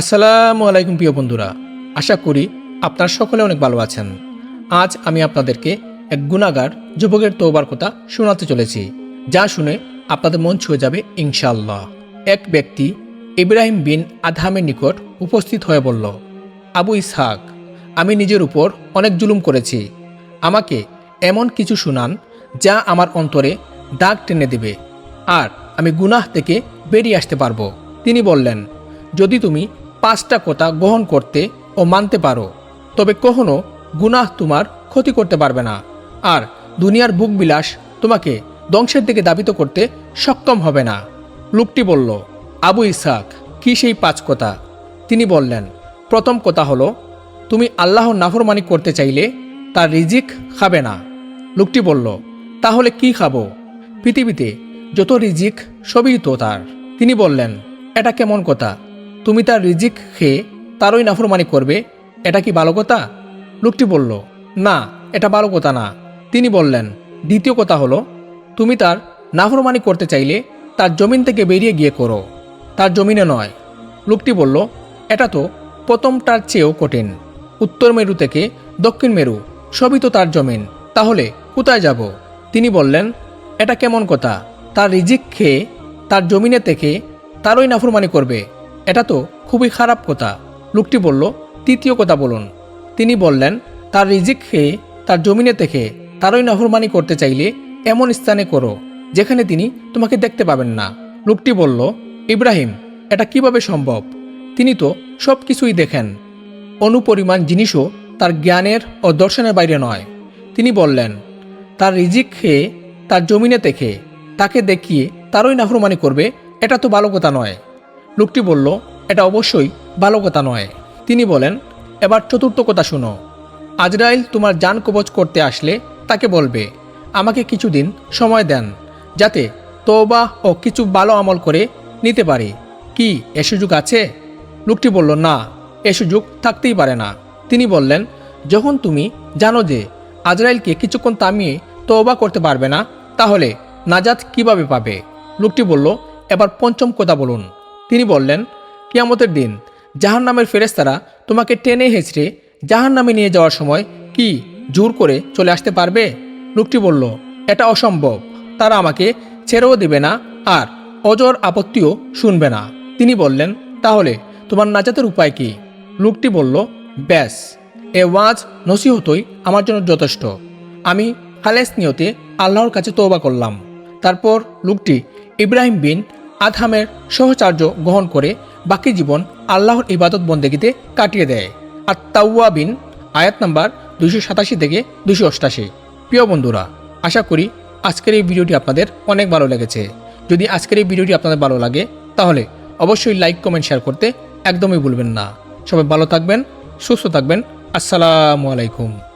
আসসালামু আলাইকুম প্রিয় বন্ধুরা, আশা করি আপনার সকলে অনেক ভালো আছেন। আজ আমি আপনাদেরকে এক গুণাগার যুবকের তৌবার কথা শোনাতে চলেছি, যা শুনে আপনাদের মন ছুঁয়ে যাবে ইনশাল্লাহ এক ব্যক্তি ইব্রাহিম বিন আদহামের নিকট উপস্থিত হয়ে বলল, আবু ইসহাক, আমি নিজের উপর অনেক জুলুম করেছি। আমাকে এমন কিছু শুনান যা আমার অন্তরে দাগ টেনে দেবে। আর আমি গুনাহ থেকে বেরিয়ে আসতে পারব। তিনি বললেন, যদি তুমি পাঁচটা কথা গ্রহণ করতে ও মানতে পারো, তবে কখনো গুনাহ তোমার ক্ষতি করতে পারবে না, আর দুনিয়ার বুক বিলাস তোমাকে ধ্বংসের দিকে দাবিত করতে সক্ষম হবে না। লোকটি বলল, আবু ইসাক কি সেই পাঁচ কথা? তিনি বললেন, প্রথম কথা হলো, তুমি আল্লাহর নাফরমানি করতে চাইলে তার রিজিক খাবে না। লোকটি বলল, তাহলে কি খাব? পৃথিবীতে যত রিজিক, সবই তো তার। তিনি বললেন, এটা কেমন কথা? তুমি তার রিজিক খেয়ে তারই নাফরমানি করবে, এটা কি ভালো কথা? লোকটি বলল, না, এটা ভালো কথা না। তিনি বললেন, দ্বিতীয় কথা হলো, তুমি তার নাফরমানি করতে চাইলে তার জমিন থেকে বেরিয়ে গিয়ে করো। তার জমিনে নয়। লোকটি বলল, এটা তো প্রথমটার চেয়েও কঠিন। উত্তর মেরু থেকে দক্ষিণ মেরু, সবই তো তার জমিন। তাহলে কোথায় যাব? তিনি বললেন, এটা কেমন কথা? তার রিজিক খেয়ে তার জমিনে থেকে তারই নাফরমানি করবে। এটা তো খুবই খারাপ কথা। লোকটি বলল, তৃতীয় কথা বলুন। তিনি বললেন, তার রিজিক খেয়ে, তার জমিনে থেকে তারই নাফরমানি করতে চাইলে এমন স্থানে করো, যেখানে তিনি তোমাকে দেখতে পাবেন না। লোকটি বলল, ইব্রাহিম, এটা কীভাবে সম্ভব? তিনি তো সব কিছুই দেখেন। অনুপরিমাণ জিনিসও তার জ্ঞানের ও দর্শনের বাইরে নয়। তিনি বললেন, তার রিজিক খেয়ে, তার জমিনে থেকে তাকে দেখিয়ে তারই নাফরমানি করবে, এটা তো ভালো কথা নয়। লোকটি বলল, এটা অবশ্যই ভালো কথা নয়। তিনি বলেন, এবার চতুর্থ কথা শুনো। আজরাইল তোমার যান কবচ করতে আসলে তাকে বলবে, আমাকে কিছুদিন সময় দেন, যাতে তওবা ও কিছু ভালো আমল করে নিতে পারি। কি, এ সুযোগ আছে? লোকটি বলল, না, এ সুযোগ থাকতেই পারে না। তিনি বললেন, যখন তুমি জানো যে আজরাইলকে কিছুক্ষণ থামিয়ে তওবা করতে পারবে না, তাহলে নাজাত কীভাবে পাবে? লোকটি বলল, এবার পঞ্চম কথা বলুন। তিনি বললেন, কিয়ামতের দিন জাহান নামের ফেরেস্তারা তোমাকে টেনে হেঁচড়ে জাহান নামে নিয়ে যাওয়ার সময় কি জোর করে চলে আসতে পারবে? লোকটি বলল, এটা অসম্ভব। তারা আমাকে ছেড়েও দেবে না আর অজর আপত্তিও শুনবে না। তিনি বললেন, তাহলে তোমার নাজাতের উপায় কি? লোকটি বলল, ব্যাস, এ ওয়াজ নসিহতই আমার জন্য যথেষ্ট। আমি খালেস নিয়তে আল্লাহর কাছে তওবা করলাম। তারপর লোকটি ইব্রাহিম বিন আদহামের সহচার্য গ্রহণ করে বাকি জীবন আল্লাহর ইবাদত বন্দেগিতে কাটিয়ে দেয়। আর তাওয়া বিন আয়াত নাম্বার দুশো সাতাশি থেকে দুশো অষ্টাশি। প্রিয় বন্ধুরা, আশা করি আজকের এই ভিডিওটি আপনাদের অনেক ভালো লেগেছে। যদি আজকের এই ভিডিওটি আপনাদের ভালো লাগে, তাহলে অবশ্যই লাইক, কমেন্ট, শেয়ার করতে একদমই ভুলবেন না। সবাই ভালো থাকবেন, সুস্থ থাকবেন। আসসালামু আলাইকুম।